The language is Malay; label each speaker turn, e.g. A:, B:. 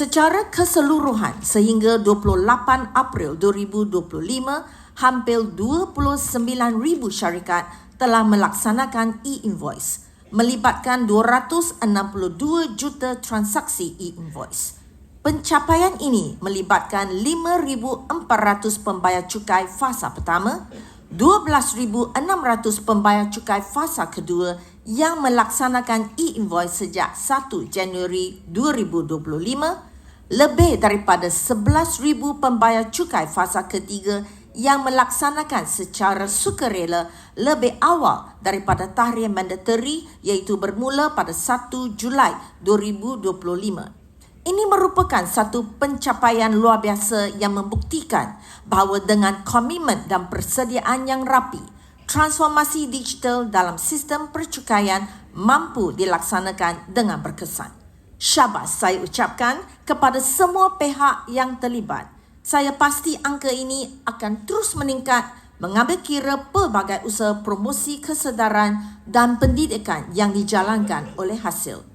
A: Secara keseluruhan sehingga 28 April 2025, hampir 29,000 syarikat telah melaksanakan e-invoice melibatkan 262 juta transaksi e-invoice. Pencapaian ini melibatkan 5,400 pembayar cukai fasa pertama, 12,600 pembayar cukai fasa kedua yang melaksanakan e-invoice sejak 1 Januari 2025, lebih daripada 11,000 pembayar cukai fasa ketiga yang melaksanakan secara sukarela lebih awal daripada tahrir mandatory iaitu bermula pada 1 Julai 2025. Ini merupakan satu pencapaian luar biasa yang membuktikan bahawa dengan komitmen dan persediaan yang rapi, transformasi digital dalam sistem percukaian mampu dilaksanakan dengan berkesan. Syabas saya ucapkan kepada semua pihak yang terlibat. Saya pasti angka ini akan terus meningkat mengambil kira pelbagai usaha promosi kesedaran dan pendidikan yang dijalankan oleh hasil.